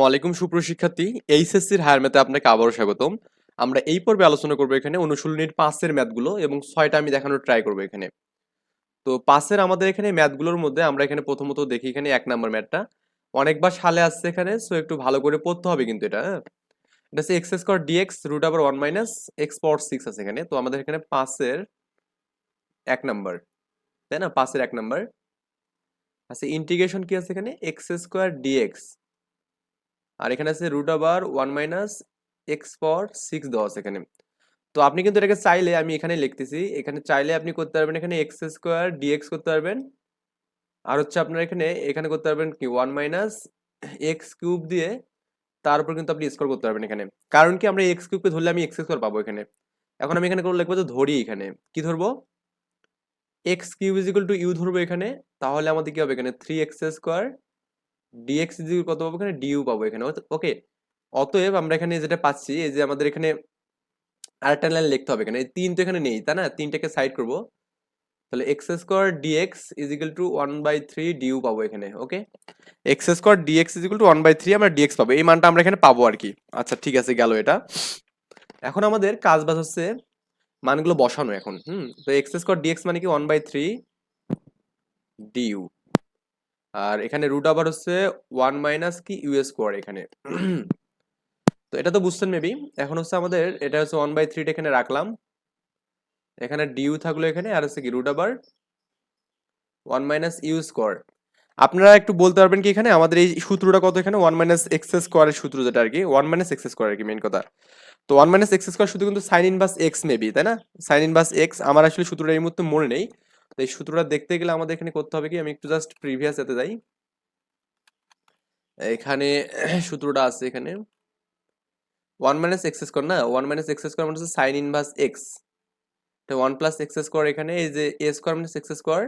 ওয়ালাইকুম সুপ্রশিক্ষার্থী। এইচএসসির হায়ার ম্যাথে আপনাকে আবারও স্বাগতম। আমরা এই পর্বে আলোচনা করব এখানে অনুশীলনীর পাঁচের ম্যাথগুলো এবং ছয়টা আমি দেখানোর ট্রাই করব এখানে। তো পাঁচের আমাদের এখানে ম্যাথগুলোর মধ্যে আমরা এখানে প্রথমত দেখি এখানে এক নম্বর ম্যাথটা। অনেকবার সালে আসছে এখানে সো একটু ভালো করে পড়তে হবে কিন্তু এটা হ্যাঁ? এটা হচ্ছে x square d x root আবার one minus x power six আছে এখানে। তো আমাদের এখানে পাঁচের এক নাম্বার, তাই না? পাঁচের এক নাম্বার। আচ্ছা ইন্টিগ্রেশন কি আছে এখানে? এক্স স্কোয়ার ডিএক্স আর এখানে আছে রুট আবার one minus x power six আছে এখানে। তো আপনি কিন্তু এটাকে চাইলে আমি এখানে লিখতেছি, এখানে চাইলে আপনি করতে পারবেন এখানে এক্স স্কোয়ার ডিএক্স করতে পারবেন। আর হচ্ছে আপনার এখানে এখানে করতে পারবেন কি ওয়ান মাইনাস এক্স কিউব দিয়ে তার উপর কিন্তু আপনি স্কোর করতে পারবেন এখানে। কারণ কি, আমরা এক্স কিউবকে ধরলে আমি এক্স স্কোয়ার পাবো এখানে। এখন আমি এখানে করে লিখব যে ধরি এখানে। কি ধরবো? X cube is equal to u ধরবো এখানে। তাহলে আমাদের কি হবে এখানে? Three x square d x is কত পাবো এখানে? ডিউ পাবো এখানে। ওকে অতএব আমরা এখানে যেটা পাচ্ছি, এই যে আমাদের এখানে আরেকটা লাইন লিখতে হবে এখানে। তিন তো এখানে নেই, তাই না? তিনটাকে সাইড করব। তাহলে x square d x is equal to one by three d u পাবো এখানে okay x square d x is equal to one by three আমরা ডিএক্স পাবো। এই মানটা আমরা এখানে পাবো আর কি। আচ্ছা ঠিক আছে, গেল এটা। এখন আমাদের কাজ বাজ হচ্ছে মানগুলো বসানো এখন। হুম, তো এক্স স্কোয়ার ডিএক্স মানে কি? One by three d u আর এখানে রুট আবার হচ্ছে ওয়ান মাইনাস কি ইউ স্কোয়ার এখানে। তো এটা তো বুঝছেন মেবি এখন হচ্ছে আমাদের এটা হচ্ছে ওয়ান বাই থ্রিটা এখানে রাখলাম। এখানে ডিউ থাকল এখানে আর হচ্ছে কি রুট আবার ওয়ান মাইনাস ইউ স্কোয়ার আপনারা একটু বলতে পারবেন কি এখানে? আমাদের এই সূত্রটা কত এখানে? ওয়ান মাইনাস এক্স স্কোয়ারের সূত্র যেটা আর কি। ওয়ান মাইনাস এক্স স্কোয়ার আর কি মেন কথা। তো ওয়ান মাইনাস এক্স স্কোয়ার শুধু কিন্তু সাইন ইনভার্স এক্স মেবি তাই না? সাইন ইনভার্স এক্স আমার আসলে সূত্রটা এই মুহূর্তে মনে নেই। তো এই সূত্রটা দেখতে গেলে আমাদের এখানে করতে হবে কি, আমি একটু জাস্ট প্রিভিয়াস এতে যাই। এখানে সূত্রটা আছে এখানে। ওয়ান মাইনাস এক্স স্কোয়ার না ওয়ান মাইনাস এক্স স্কোয়ার মানে হচ্ছে sine inverse x one plus x square এখানে, এই যে a square minus x square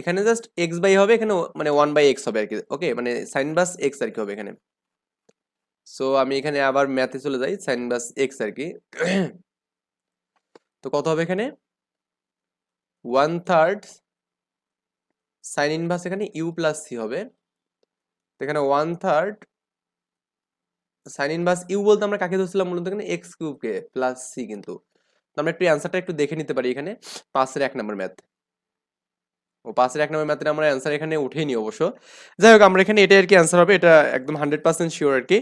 এখানে জাস্ট এক্স বাই হবে, এখানে মানে ওয়ান বাই এক্স হবে আর কি ওকে মানে সাইন বাস এক্স আর কি হবে এখানে। সো আমি এখানে আবার ম্যাথে চলে যাই সাইন বাস এক্স আর কি। তো কত হবে এখানে? ওয়ান থার্ড সাইন ইনভার্স এখানে ইউ প্লাস সি হবে। এখানে one third sine inverse u বলতে আমরা কাকে ধরছিলাম মূলত এখানে? এক্স কিউবকে প্লাস সি কিন্তু। আমরা একটু অ্যান্সারটা একটু দেখে নিতে পারি এখানে। পাঁচের এক নম্বর ম্যাথ। ও পাঁচের এক নম্বর ম্যাথের আমরা অ্যান্সার এখানে উঠেই নি অবশ্য। যাই হোক, আমরা এখানে এটাই আর কি অ্যান্সার হবে। এটা একদম হান্ড্রেড পার্সেন্ট শিওর আর কি।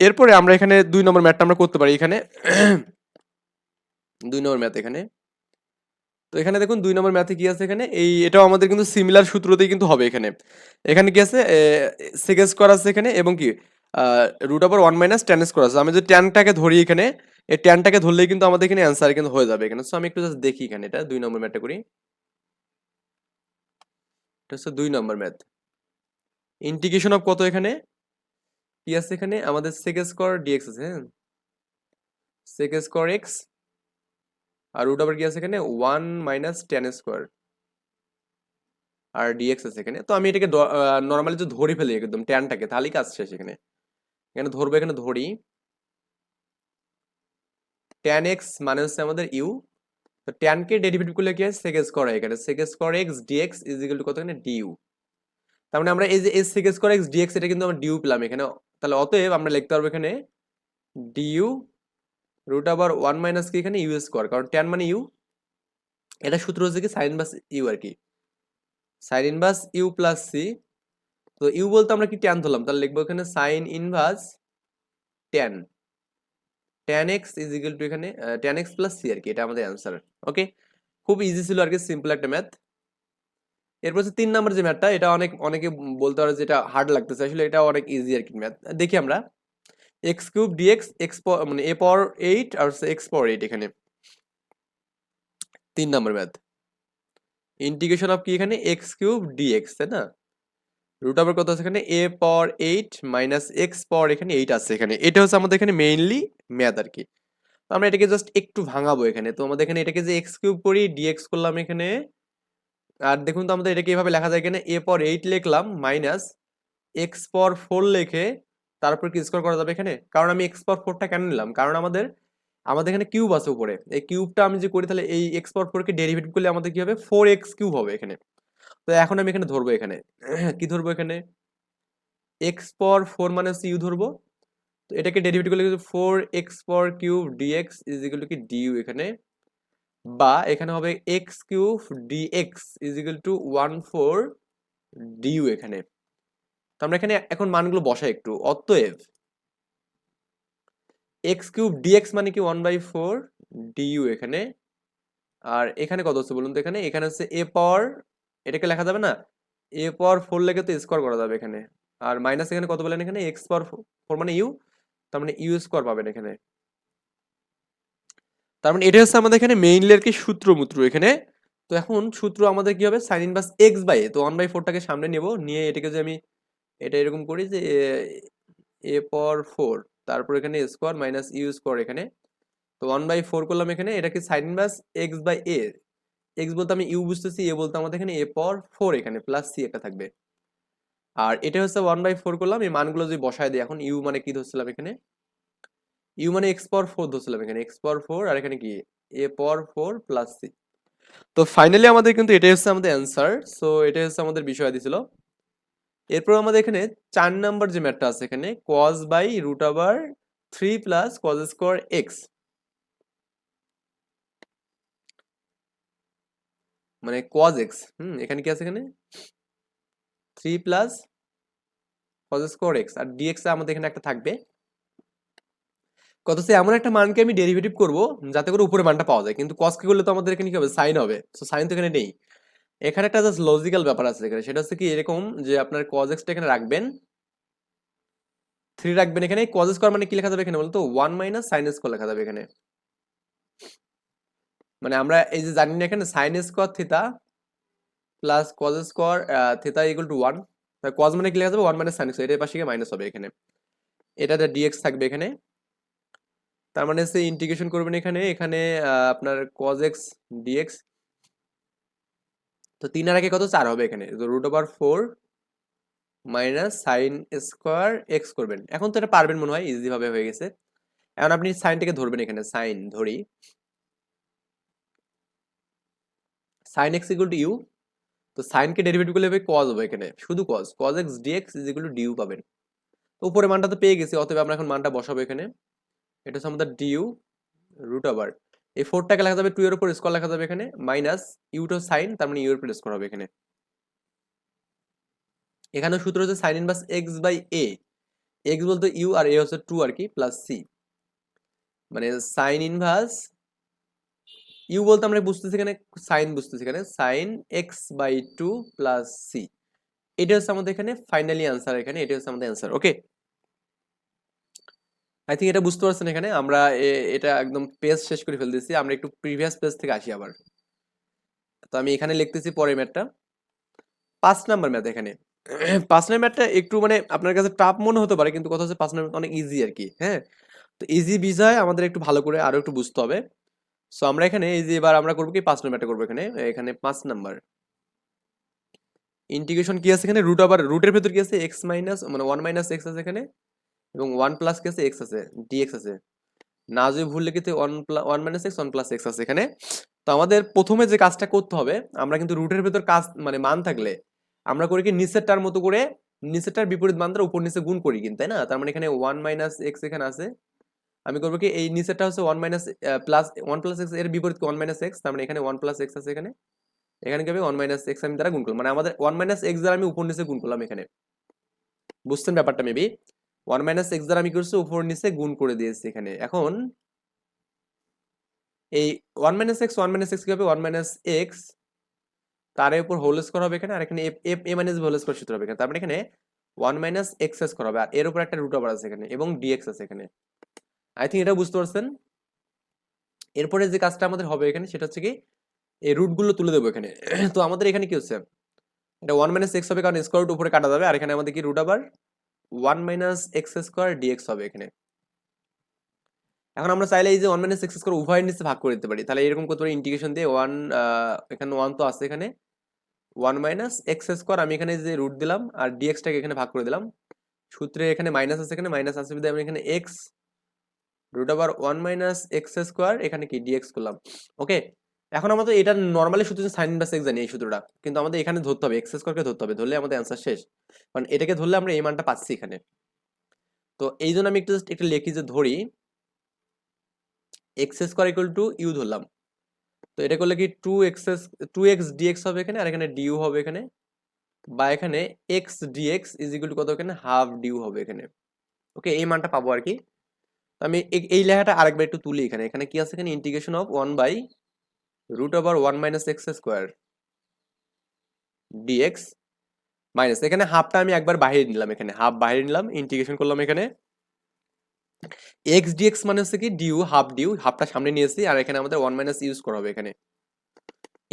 এরপরে আমরা এখানে দুই নম্বর ম্যাথটা আমরা করতে পারি এখানে। দুই নম্বর ম্যাথ এখানে। তো এখানে দেখুন দুই নম্বর ম্যাথে কি আছে এখানে? এই এটাও আমাদের কিন্তু সিমিলার সূত্রতেই কিন্তু হবে এখানে। এখানে কি আছে? সেকেন্ড স্কোয়ার আছে এখানে এবং কি root over one minus tan square আছে। আমি যদি ট্যানটাকে ধরি এখানে, এই ট্যানটাকে ধরলেই কিন্তু আমাদের এখানে অ্যান্সার কিন্তু হয়ে যাবে এখানে। সো আমি একটু জাস্ট দেখি এখানে এটা, দুই নম্বর ম্যাথটা করি। এটা হচ্ছে দুই নম্বর ম্যাথ ইন্টিগ্রেশন অফ কত এখানে? কি আছে এখানে? আমাদের সেক স্কোয়ার ডিএক্স আছে হ্যাঁ? সেক স্কোয়ার এক্স আর রুট আবার কি আছে এখানে? ওয়ান মাইনাস টেন স্কোয়ার আর ডিএক্স আছে এখানে। তো আমি এটাকে নর্মালি যদি ধরে ফেলি একদম ট্যানটাকে তাহলেই কাজ শেষ এখানে। এখানে ধরবো, এখানে ধরি। টেন এক্স মানে হচ্ছে আমাদের ইউ তো টেনকে ডেরিভেটিভ করলে কি হয়? সেক স্কোয়ার হয় এখানে। Sec square x d x is equal to কত এখানে? ডিউ তার মানে আমরা এই যে s sec square x d x এটা কিন্তু আমরা ডিউ পেলাম এখানে। তাহলে অতএব আমরা লিখতে পারব এখানে ডিউ রুট আবার ওয়ান মাইনাস কি এখানে ইউ স্কোয়ার কারণ ট্যান মানে ইউ এটা সূত্র হচ্ছে কি সাইন বাস ইউ আর কি। Sine inverse u plus c তো ইউ বলতে আমরা কি ট্যান ধরলাম? তাহলে লিখব এখানে sine inverse tan tan x is equal to এখানে ট্যান এক্স প্লাস সি আর কি, এটা আমাদের অ্যান্সার ওকে খুব ইজি ছিল আর কি সিম্পল একটা ম্যাথ এরপর হচ্ছে তিন নম্বর যে ম্যাথটা এটা অনেক, অনেকে বলতে পারে যেটা হার্ড লাগতেছে, আসলে এটা অনেক ইজি আর কি ম্যাথ দেখি আমরা। এক্স কিউব ডিএক্স এক্স মানে এ পাওয়ার এইট আর হচ্ছে এক্স পাওয়ার এইট এখানে। তিন নম্বর ম্যাথ ইন্টিগ্রেশন অফ কি এখানে? এক্স কিউব ডিএক্স তাই না? রুট আবার কত আছে এখানে? A power eight minus x power এখানে এইট আছে এখানে। এটা হচ্ছে আমাদের এখানে মেইনলি ম্যাথ আর কি। আমরা এটাকে জাস্ট একটু ভাঙাবো এখানে। তো আমাদের এখানে এটাকে যে এক্স কিউব করি ডিএক্স করলাম এখানে। আর দেখুন তো আমাদের এটাকে এভাবে লেখা যায় এখানে। এ পর এইট লিখলাম মাইনাস এক্স পর ফোর লিখে তারপর কি স্কোর করা যাবে এখানে? কারণ আমি এক্স পাওয়ার ফোরটা কেন নিলাম? কারণ আমাদের আমাদের এখানে কিউব আছে উপরে। এই কিউবটা আমি যে করি, তাহলে এই এক্স পাওয়ার ফোরকে ডেরিভেটিভ করলে আমাদের কি হবে? ফোর এক্স কিউব হবে এখানে। তো এখন আমি এখানে ধরবো এখানে। কি ধরবো এখানে? এক্স পর ফোর মানে হচ্ছে ইউ ধরবো। তো এটাকে ডেরিভেটিভ করলে ফোর এক্স পর cube d x is equal to কি? ডিইউ এখানে। বা এখানে হবে x cube d x is equal to one four d u এখানে। আমরা এখানে এখন মানগুলো বসাই একটু। অতএব এক্স কিউব ডিএক্স মানে কি? ওয়ান বাই ফোর ডিইউ এখানে। আর এখানে কত হচ্ছে বলুন তো এখানে? এখানে হচ্ছে এ পাওয়ার এটাকে লেখা যাবে না? এ পাওয়ার ফোর লেগে তো স্কোয়ার করা যাবে এখানে। আর মাইনাস এখানে কত বলেন এখানে? এক্স পাওয়ার ফোর মানে ইউ তার মানে ইউ স্কোয়ার পাবেন এখানে। তার মানে এটা হচ্ছে আমাদের এখানে মেইনলি আর কি? সূত্র মূত্র এখানে। তো এখন সূত্র আমাদের কি হবে? সাইন ইনভার্স এক্স বাই তো ওয়ান বাই ফোরটাকে সামনে নেব। নিয়ে এটাকে যে আমি এটা এরকম করি যে, এ পর ফোর, তারপর এখানে স্কোয়ার মাইনাস ইউ স্কোয়ার এখানে। তো ওয়ান বাই ফোর করলাম এখানে এটা কি sine inverse x by a. X বলতে আমি ইউ বুঝতেছি, এ বলতে আমাদের এখানে এ পর ফোর এখানে, প্লাস সি একটা থাকবে। আর এটা হচ্ছে ওয়ান বাই ফোর করলাম, এই মানগুলো যদি বসায় দিই, এখন ইউ মানে কি ধরছিলাম এখানে? ইউ মানে এক্স পর ফোর ধরছিলাম এখানে, এক্স পাওয়ার ফোর, আর এখানে কি? এ পর ফোর প্লাস সি। তো ফাইনালি আমাদের কিন্তু এটাই হচ্ছে আমাদের অ্যান্সার। সো এটাই হচ্ছে আমাদের বিষয় দিছিল। এরপর আমাদের এখানে চার নাম্বার যে ম্যাটটা আছে এখানে কজ বাই রুট আবার three plus cos square x মানে কজ এক্স হুম, এখানে কি আছে এখানে? Three plus cos square x আর ডিএক্স আমাদের এখানে একটা থাকবে। কত সে এমন একটা মানকে আমি ডেরিভেটিভ করব, যাতে করে উপরে মানটা পাওয়া যায়, কিন্তু কস কি করলে তো আমাদের এখানে কি হবে? সাইন হবে। সো সাইন তো এখানে নেই। এখানে একটা জাস্ট লজিক্যাল ব্যাপার আছে এখানে। সেটা হচ্ছে কি, এরকম যে আপনার কজ এক্সটা এখানে রাখবেন থ্রি রাখবেন এখানে কজ স্কোয়ার মানে কি লেখা যাবে এখানে বলতো? ওয়ান মাইনাস সাইন স্কোয়ার লেখা যাবে এখানে। মানে আমরা এই যে জানি না এখানে sine square theta plus cos square theta equal to one cos মানে কি লেখা যাবে? ওয়ান মাইনাস সাইন স্কোয়ার এটার পাশে মাইনাস হবে এখানে। এটা ডিএক্স থাকবে এখানে। তার মানে হচ্ছে ইন্টিগ্রেশন করবেন এখানে এখানে আপনার কজ এক্স ডিএক্স তো তিন আর আগে কত চার হবে এখানে? Root over four minus sine square x করবেন। এখন তো এটা পারবেন মনে হয় ইজি ভাবে হয়ে গেছে। এখন আপনি সাইনটাকে ধরবেন এখানে সাইন ধরি। Sine x equal to u তো সাইনকে ডেরিভেটিভ করলে কজ হবে এখানে, শুধু cos cos x d x is equal to d u পাবেন। তো উপরে মানটা তো পেয়ে গেছি, অতএব আমরা এখন মানটা বসাবো এখানে। এটা হচ্ছে আমাদের ডিউ রুট ওভার এই ফোরটাকে লেখা যাবে টু এর উপর স্কোয়ার লেখা যাবে এখানে মাইনাস ইউটো সাইন তার মানে ইউ এর উপর স্কোয়ার হবে এখানে। এখানে সূত্র হচ্ছে sine inverse x by a x বলতে ইউ আর এ হচ্ছে টু আর কি প্লাস সি মানে সাইন ইনভার্স ইউ বলতে আমরা বুঝতেছি এখানে সাইন বুঝতেছি এখানে sine x by two plus c এটা হচ্ছে আমাদের এখানে ফাইনালি অ্যান্সার এখানে এটা হচ্ছে আমাদের অ্যান্সার ওকে আই থিঙ্ক এটা বুঝতে পারছেন এখানে। আমরা এটা একদম পেজ শেষ করে ফেলতেছি। আমরা একটু প্রিভিয়াস পেজ থেকে আসি আবার। তো আমি এখানে লিখতেছি পরের ম্যাথটা। পাঁচ নাম্বার ম্যাথ এখানে। পাঁচ নাম্বার ম্যাথটা একটু মানে আপনার কাছে টাফ মনে হতে পারে, কিন্তু কথা হচ্ছে পাঁচ নাম্বার অনেক ইজি আর কি হ্যাঁ? তো ইজি বিষয় আমাদের একটু ভালো করে আরও একটু বুঝতে হবে। সো আমরা এখানে এই যে এবার আমরা করব কি? পাঁচ নাম্বারটা করব এখানে। এখানে পাঁচ নাম্বার। ইন্টিগ্রেশন কি আছে এখানে? রুট আবার রুটের ভেতর কি আছে? এক্স মাইনাস মানে ওয়ান মাইনাস এক্স আছে এখানে। এবং ওয়ান প্লাস কি আছে? এক্স আছে ডিএক্স আছে। না যদি ভুল লিখিতে one plus one minus x one plus x আছে এখানে। তো আমাদের প্রথমে যে কাজটা করতে হবে, আমরা কিন্তু রুটের ভেতর কাজ মানে মান থাকলে, আমরা করি কি নিচেরটার মতো করে, নিচেরটার বিপরীত মান দ্বারা উপর নিচে গুণ করি কিন্তু, তাই না? তার মানে এখানে ওয়ান মাইনাস এক্স এখানে আছে। আমি করব কি, এই নিচেরটা হচ্ছে one minus plus one plus এক্সের বিপরীত ওয়ান মাইনাস এক্স তার মানে এখানে ওয়ান প্লাস এক্স আছে এখানে। এখানে কি হবে? ওয়ান মাইনাস এক্স আমি দ্বারা গুণ করলাম। মানে আমাদের ওয়ান মাইনাস এক্স দ্বারা আমি উপর নিচে গুণ করলাম এখানে। বুঝছেন ব্যাপারটা মেবি ওয়ান মাইনাস এক্স দ্বারা আমি করছি? উপর নিচে গুণ করে দিয়েছি এখানে। এখন এই one minus x one minus x কি হবে? ওয়ান মাইনাস এক্স তার উপর হোল স্কোয়ার হবে এখানে, আর এখানে f a minus whole square সূত্র হবে এখানে। তার মানে এখানে ওয়ান মাইনাস এক্স স্কোয়ার হবে, আর এর উপর একটা রুট ওভার আছে এখানে, এবং ডিএক্স আছে এখানে। আই থিঙ্ক এটা বুঝতে পারছেন? এরপরে যে কাজটা আমাদের হবে এখানে, সেটা হচ্ছে কি, এই রুটগুলো তুলে দেবো এখানে। তো আমাদের এখানে কি হচ্ছে? এটা ওয়ান মাইনাস এক্স হবে, কারণ স্কোয়ার রুট উপরে কাটা যাবে, আর এখানে আমাদের কি রুট আবার one minus x square dx হবে এখানে। এখন আমরা চাইলে এই যে ওয়ান মাইনাস এক্স স্কোয়ার উভয়ের নিচে ভাগ করে দিতে পারি। তাহলে এরকম করতে পারি ইন্টিগ্রেশন দিয়ে ওয়ান এখানে ওয়ান তো আছে এখানে। ওয়ান মাইনাস এক্স স্কোয়ার আমি এখানে যে রুট দিলাম আর ডিএক্সটাকে এখানে ভাগ করে দিলাম। সূত্রে এখানে মাইনাস আছে, এখানে মাইনাস আছে, বিধায় আমি এখানে এক্স রুট আবার ওয়ান মাইনাস এক্স স্কোয়ার এখানে কি ডিএক্স করলাম। ওকে এখন আমাদের এটা নর্মালি শুধু সাইন ইনভার্স এক্স জানি এই সূত্রটা, কিন্তু আমাদের এখানে ধরতে হবে এক্স স্কোয়ারকে ধরতে হবে, ধরলে আমাদের অ্যান্সার শেষ। কারণ এটাকে ধরলে আমরা এই মানটা পাচ্ছি এখানে। তো এই জন্য আমি একটু জাস্ট একটু লিখি যে ধরি x square equal to u ধরলাম। তো এটা করলে কি two x two x dx হবে এখানে, আর এখানে ডিউ হবে এখানে। বা এখানে x dx is equal to কত এখানে? হাফ ডিউ হবে এখানে। ওকে, এই মানটা পাবো আর কি। তো আমি এই লেখাটা আরেকবার একটু তুলি এখানে। এখানে কি আছে? এখানে integration of one by root over one minus x square dx minus এখানে হাফটা আমি একবার বাইরে নিলাম এখানে হাফ বাইরে নিলাম ইন্টিগ্রেশন করলাম এখানে। এক্স ডিএক্স মানে হচ্ছে কি ডিউ হাফ ডিউ হাফটা সামনে নিয়েছি আর এখানে আমাদের ওয়ান মাইনাস ইউজ করা হবে এখানে।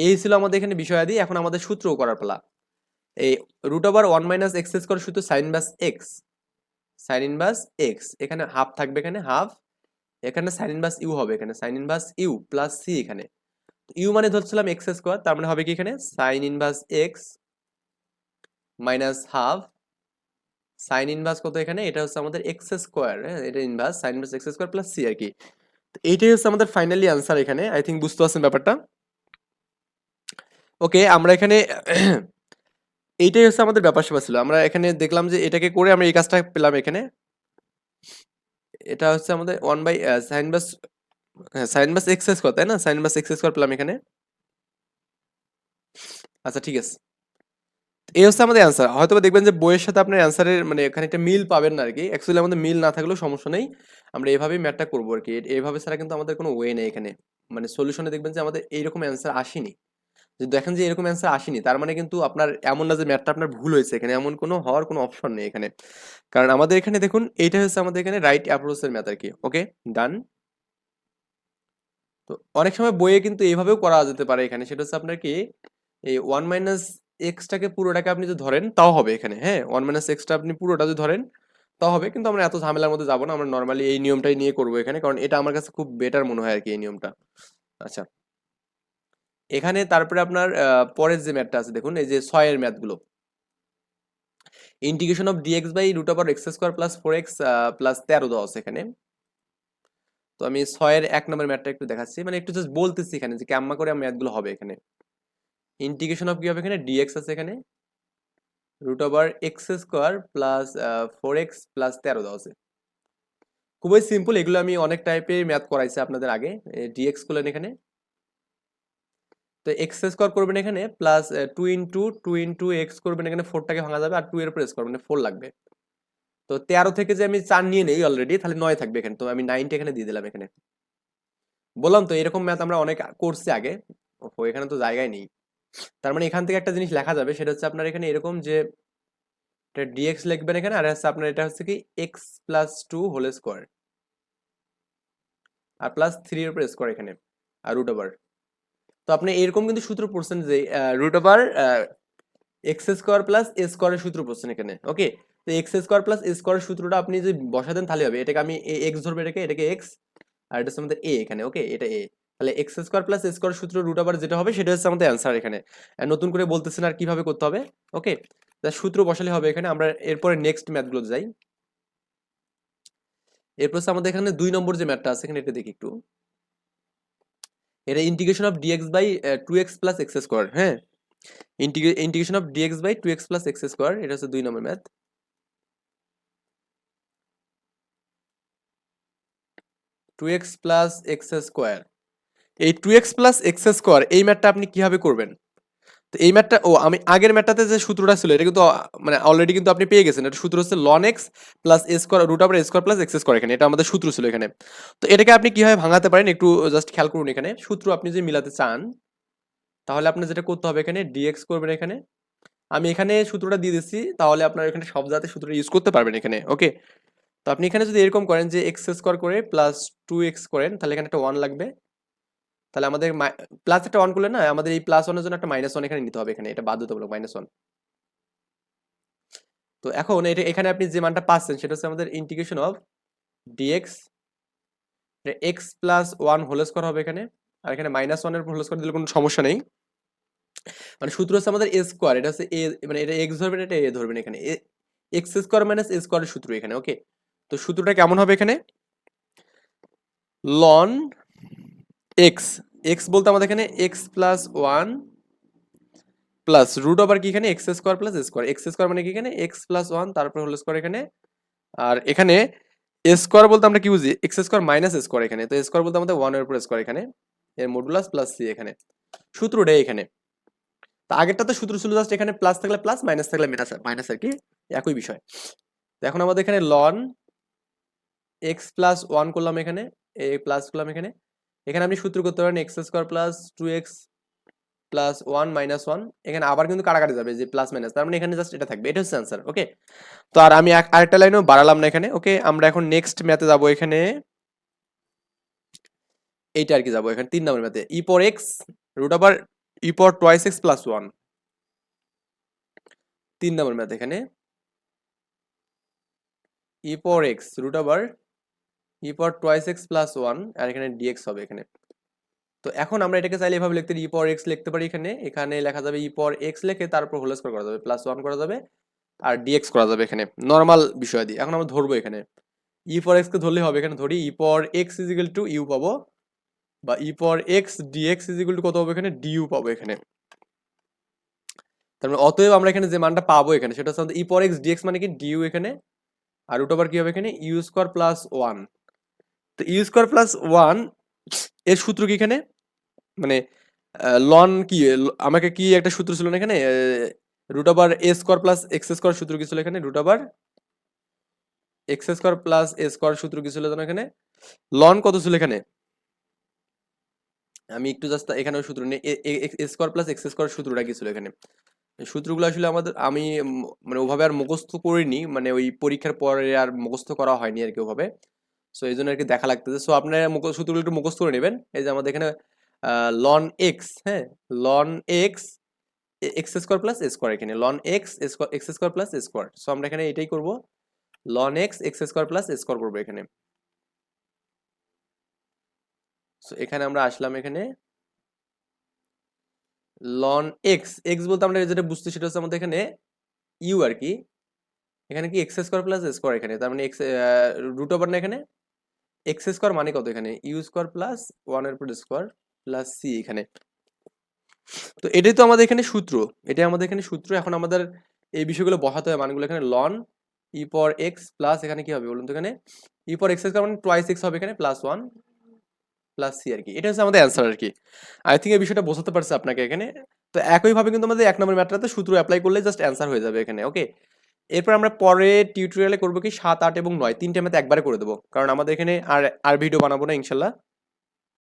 এই ছিল আমাদের এখানে বিষয়াদি, এখন আমাদের সূত্র করার পালা। এই root over one minus x square সূত্র সাইন বাস এক্স সাইন ইনভার্স এক্স এখানে হাফ থাকবে এখানে হাফ এখানে সাইন ইনভার্স ইউ হবে এখানে sine inverse u plus c এখানে। ইউ মানে ধরছিলাম এক্স স্কোয়ার তার মানে হবে কি এখানে? Sine inverse x minus half sine inverse কত এখানে? এটা হচ্ছে আমাদের এক্স স্কোয়ার হ্যাঁ? এটা inverse sine inverse x square plus c আর কি। এইটাই হচ্ছে আমাদের ফাইনালি আনসার এখানে আই থিঙ্ক বুঝতে পারছেন ব্যাপারটা? ওকে আমরা এখানে এইটাই হচ্ছে আমাদের ব্যাপার স্যাপার ছিল। আমরা এখানে দেখলাম যে এটাকে করে আমরা এই কাজটা পেলাম এখানে। এটা হচ্ছে আমাদের ওয়ান বাই সাইন বাস হ্যাঁ সাইন বাস এক্স স্কোয়ার তাই না? সাইন বাস এক্স স্কোয়ার পেলাম এখানে। আচ্ছা ঠিক আছে। এই হচ্ছে আমাদের অ্যান্সার হয়তো দেখবেন যে বইয়ের সাথে আপনার অ্যান্সারের মানে এখানে একটা মিল পাবেন না আর কি অ্যাকচুয়ালি আমাদের মিল না থাকলেও সমস্যা নেই। আমরা এভাবেই ম্যাথটা করব আর কি এ- এইভাবে ছাড়া কিন্তু আমাদের কোনো ওয়ে নেই এখানে। মানে সলিউশনে দেখবেন যে আমাদের এইরকম অ্যান্সার আসেনি। যদি দেখেন যে এরকম অ্যান্সার আসেনি, তার মানে কিন্তু আপনার এমন না যে ম্যাথটা আপনার ভুল হয়েছে এখানে। এমন কোনো হওয়ার কোনো অপশন নেই এখানে। কারণ আমাদের এখানে দেখুন, এইটা হচ্ছে আমাদের এখানে রাইট অ্যাপ্রোচের ম্যাথ আর কি ওকে ডান তো অনেক সময় বইয়ে কিন্তু এইভাবেও করা যেতে পারে এখানে। সেটা হচ্ছে আপনার কি, এই ওয়ান মাইনাস এক্সটাকে পুরোটাকে আপনি যদি ধরেন, তাও হবে এখানে হ্যাঁ? ওয়ান মাইনাস এক্সটা আপনি পুরোটা যদি ধরেন, তাও হবে। কিন্তু আমরা এত ঝামেলার মধ্যে যাব না, আমরা নর্মালি এই নিয়মটাই নিয়ে করব এখানে, কারণ এটা আমার কাছে খুব বেটার মনে হয় আর কি এই নিয়মটা। আচ্ছা। এখানে তারপরে আপনার পরের যে ম্যাথটা আছে, দেখুন, এই যে ছয়ের ম্যাথগুলো integration of dx by root over x square plus four x plus তেরো দেওয়া আছে এখানে। তো আমি ছয়ের এক নম্বর ম্যাথটা একটু দেখাচ্ছি। মানে একটু জাস্ট বলতেছি এখানে যে কেমন করে ম্যাথগুলো হবে এখানে। ইন্টিগ্রেশন অফ কি হবে এখানে? ডিএক্স আছে এখানে। Root over x square plus four x plus তেরো দেওয়া আছে। খুবই সিম্পল এগুলো আমি অনেক টাইপের ম্যাথ করাইছি আপনাদের আগে। ডিএক্স করলেন এখানে। তো এক্স স্কোয়ার করবেন এখানে plus two into two into x করবেন এখানে ফোরটাকে ভাঙা যাবে আর টু এর উপর এক্স করবেন ফোর লাগবে। তো তেরো থেকে যে আমি চার নিয়ে নেই অলরেডি তাহলে নয় থাকবে এখানে। তো আমি নাইনটা এখানে দিয়ে দিলাম এখানে। বললাম তো এরকম ম্যাথ আমরা অনেক করছি আগে। ও এখানে তো জায়গায় নেই। তার মানে এখান থেকে একটা জিনিস লেখা যাবে, সেটা হচ্ছে আপনার এখানে এরকম যে, এটা ডিএক্স লিখবেন এখানে, আর হচ্ছে আপনার এটা হচ্ছে কি x plus two whole square আর প্লাস থ্রি এর উপর স্কোয়ার এখানে, আর রুট ওভার তো আপনি এরকম কিন্তু সূত্র পড়ছেন যে root over x square plus a স্কোয়ারের সূত্র পড়ছেন এখানে ওকে তো এক্স স্কোয়ার প্লাস এ স্কোয়ারের সূত্রটা আপনি যদি বসা দেন তাহলে হবে। এটাকে আমি এক্স ধরবো এটাকে এটাকে এক্স আর এটা হচ্ছে আমাদের এ এখানে ওকে এটা এ তাহলে এক্স স্কোয়ার প্লাস স্কোয়ার সূত্র রুট আবার যেটা হবে, সেটা হচ্ছে আমাদের অ্যান্সার এখানে। নতুন করে বলতেছেন আর কীভাবে করতে হবে ওকে সূত্র বসালে হবে এখানে, আমরা এরপরে নেক্সট ম্যাথগুলো যাই। এরপর আমাদের এখানে দুই নম্বর যে ম্যাথটা আছে, এখানে এটা দেখি একটু। এটা integration of dx by two x plus x square হ্যাঁ? Integration of dx by two x plus x square এটা হচ্ছে দুই নম্বর math two x plus x square এই two x plus x square এই ম্যাথটা আপনি কীভাবে করবেন? তো এই ম্যাথটা ও, আমি আগের ম্যাথটাতে যে সূত্রটা ছিল, এটা কিন্তু মানে অলরেডি কিন্তু আপনি পেয়ে গেছেন। এটা সূত্র হচ্ছে ln x plus a square root a square plus x square এখানে। এটা আমাদের সূত্র ছিল এখানে। তো এটাকে আপনি কীভাবে ভাঙাতে পারেন, একটু জাস্ট খেয়াল করুন এখানে। সূত্র আপনি যদি মিলাতে চান, তাহলে আপনার যেটা করতে হবে এখানে ডিএক্স করবেন এখানে। আমি এখানে সূত্রটা দিয়ে দিচ্ছি, তাহলে আপনার এখানে সব জাতে সূত্রটা ইউজ করতে পারবেন এখানে ওকে তো আপনি এখানে যদি এরকম করেন যে এক্স স্কোয়ার করে প্লাস টু এক্স করেন, তাহলে এখানে একটা ওয়ান লাগবে। তাহলে আমাদের প্লাস একটা ওয়ান করলে না, আমাদের এই প্লাস ওয়ানের জন্য একটা মাইনাস ওয়ান এখানে নিতে হবে এখানে, এটা বাধ্যতামূলক মাইনাস ওয়ান তো এখন এটা, এখানে আপনি যে মানটা পাচ্ছেন, সেটা হচ্ছে আমাদের integration of dx x plus one whole square হবে এখানে, আর এখানে মাইনাস ওয়ানের হোল স্কোয়ার দিলে কোনো সমস্যা নেই। মানে সূত্র হচ্ছে আমাদের এ স্কোয়ার এটা হচ্ছে এ মানে এটা এক্স ধরবেন, এটা এ ধরবেন এখানে। এক্স স্কোয়ার মাইনাস এ স্কোয়ারের সূত্র এখানে ওকে তো সূত্রটা কেমন হবে এখানে? লন এক্স এক্স বলতে আমাদের এখানে x plus one plus root over কি এখানে? X square plus square x square মানে কি এখানে? এক্স প্লাস ওয়ান তারপর হোল স্কোয়ার এখানে। আর এখানে স্কোয়ার বলতে আমরা কি বুঝি? এক্স স্কোয়ার মাইনাস স্কোয়ার এখানে। তো স্কোয়ার বলতে আমাদের ওয়ানের উপর স্কোয়ার এখানে। এর মডুলাস প্লাস সি এখানে। সূত্রটাই এখানে। তো আগেরটাতে সূত্র ছিল জাস্ট এখানে প্লাস থাকলে প্লাস মাইনাস থাকলে মাইনাস আর কি। একই বিষয়। এখন আমাদের এখানে লন এক্স প্লাস ওয়ান করলাম এখানে, এ প্লাস করলাম এখানে। এখানে আপনি সূত্র করতে পারেন x square plus two x plus one minus one এখানে আবার কিন্তু কাটাকাটি যাবে যে প্লাস মাইনাস তার মানে এখানে জাস্ট এটা থাকবে, এটা হচ্ছে অ্যান্সার ওকে তো আর আমি আরেকটা লাইনও বাড়ালাম না এখানে ওকে আমরা এখন নেক্সট ম্যাথে যাব এখানে। এইটা আর কি যাব এখানে, তিন নম্বর ম্যাথে ই পর এক্স রুট আবার ই পর টোয়াইস এক্স প্লাস ওয়ান তিন নম্বর ম্যাথ এখানে। ই পর এক্স রুট আবার ই পর টোয়াইস এক্স প্লাস ওয়ান আর এখানে ডিএক্স হবে এখানে। তো এখন আমরা এটাকে চাইলে এভাবে লিখতে ই পর এক্স লিখতে পারি এখানে। এখানে লেখা যাবে ই পর এক্স লিখে তারপর হোল স্কোয়ার করা যাবে প্লাস ওয়ান করা যাবে, আর ডিএক্স করা যাবে এখানে। নর্মাল বিষয় দিয়ে। এখন আমরা ধরবো এখানে। ই পর এক্স কে ধরলে হবে, এখানে ধরি ই পর এক্স ইজিক্যাল টু ইউ পাবো, বা ই পর এক্স ডিএক্স ইজিক্যাল টু কত হবে এখানে? ডিইউ পাবো এখানে। তার মানে অতএব আমরা এখানে যে মানটা পাবো এখানে, সেটা হচ্ছে ই পর এক্স ডিএক্স মানে কি? ডিইউ এখানে, আর রুট ওভার কি হবে এখানে? ইউ স্কোয়ার প্লাস ওয়ান তো ইউ স্কোয়ার প্লাস ওয়ানের সূত্র কি এখানে? মানে লন কি? আমাকে কি একটা সূত্র ছিল না এখানে? Root over a square plus x square সূত্র কি ছিল এখানে? Root over x square plus a square সূত্র কি ছিল যেন এখানে? লন কত ছিল এখানে? আমি একটু জাস্ট এখানে সূত্র নেই a square plus x square সূত্রটা কি ছিল এখানে? সূত্রগুলো আসলে আমাদের, আমি মানে ওভাবে আর মুখস্থ করিনি মানে ওই পরীক্ষার পরে আর মুখস্থ করা হয়নি আর কি ওভাবে। সো এই জন্য আর কি দেখা লাগতেছে। সো আপনারা মুখ- সূত্রগুলো একটু মুখস্থ করে নেবেন। এই যে আমাদের এখানে লন এক্স হ্যাঁ? Ln x x square plus square এখানে। Ln x x square plus square so আমরা এখানে এটাই করব। Ln x x square plus square করব এখানে। সো এখানে আমরা আসলাম এখানে। লন এক্স এক্স বলতে আমরা যেটা বুঝতে সেটা হচ্ছে আমাদের এখানে ইউ আর কি এখানে কি এক্স স্কোয়ার প্লাস স্কোয়ার এখানে? তার মানে এক্স রুট ওভার না এখানে? এক্স স্কোয়ার মানে কত এখানে? ইউ স্কোয়ার প্লাস ওয়ানের পর স্কোয়ার প্লাস সি এখানে। তো এটাই তো আমাদের এখানে সূত্র। এটাই আমাদের এখানে সূত্র। এখন আমাদের এই বিষয়গুলো বসাতে হবে। মানগুলো এখানে লন ই পর এক্স প্লাস এখানে কি হবে বলুন তো এখানে? ই পর এক্স স্কোয়ার মানে টোয়াইস এক্স হবে এখানে প্লাস ওয়ান প্লাস সি আর কি। এটা হচ্ছে আমাদের অ্যান্সার আর কি। আই থিঙ্ক এই বিষয়টা বোঝাতে পারছে আপনাকে এখানে। তো একইভাবে কিন্তু আমাদের এক নম্বর ম্যাটটাতে সূত্র অ্যাপ্লাই করলে জাস্ট অ্যান্সার হয়ে যাবে এখানে ওকে এরপর আমরা পরে টিউটোরিয়ালে করব কি সাত, আট এবং নয় তিনটে ম্যাথ একবারে করে দেবো। কারণ আমাদের এখানে আর আর ভিডিও বানাবো না, ইনশাল্লাহ।